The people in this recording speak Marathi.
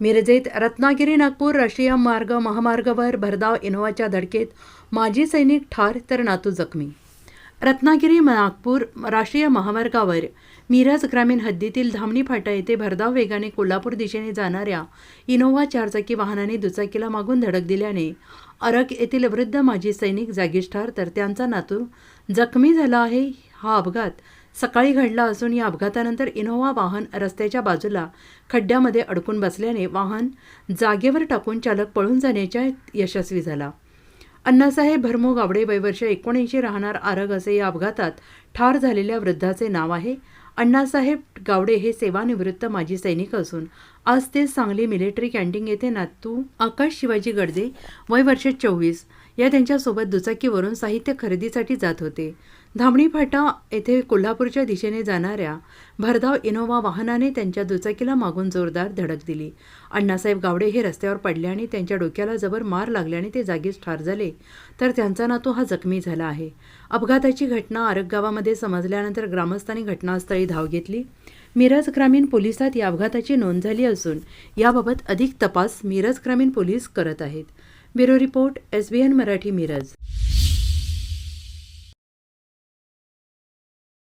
मिरजेत रत्नागिरी नागपूर राष्ट्रीय मार्ग महामार्गावर भरधाव इनोव्हाच्या धडकेत माजी सैनिक ठार तर नातू जखमी. रत्नागिरी नागपूर राष्ट्रीय महामार्गावर मिरज ग्रामीण हद्दीतील धामणी फाटा येथे भरधाव वेगाने कोल्हापूर दिशेने जाणाऱ्या इनोव्हा चारचाकी वाहनाने दुचाकीला मागून धडक दिल्याने अरक येथील वृद्ध माजी सैनिक जागीच ठार तर त्यांचा नातू जखमी झाला आहे. हा अपघात सकाळी घडला असून या अपघातानंतर इनोव्हा वाहन रस्त्याच्या बाजूला खड्ड्यामध्ये अडकून बसल्याने वाहन जागेवर टाकून चालक पळून जाण्याच्या यशस्वी झाला. अण्णासाहेब भरमो गावडे वयवर्ष एकोणऐंशी राहणार आरग असे या अपघातात ठार झालेल्या वृद्धाचे नाव आहे. अण्णासाहेब गावडे हे सेवानिवृत्त माजी सैनिक असून आज ते सांगली मिलिटरी कॅन्टीन येथे नातू आकाश शिवाजी गडदे वय वर्ष चोवीस या त्यांच्यासोबत दुचाकीवरून साहित्य खरेदीसाठी जात होते. धामणी फाटा येथे कोल्हापूरच्या दिशेने जाणाऱ्या भरधाव इनोव्हा वाहनाने त्यांच्या दुचाकीला मागून जोरदार धडक दिली. अण्णासाहेब गावडे हे रस्त्यावर पडल्याने त्यांच्या डोक्याला जबर मार लागल्याने ते जागीच ठार झाले. तर त्यांचा नातू हा जखमी झाला आहे. अपघाताची घटना आरग गावामध्ये समजल्यानंतर ग्रामस्थांनी घटनास्थळी धाव घेतली. मिरज ग्रामीण पोलिसात या अपघाताची नोंद झाली असून याबाबत अधिक तपास मिरज ग्रामीण पोलीस करत आहेत. Bureau report S B N Marathi Miraj.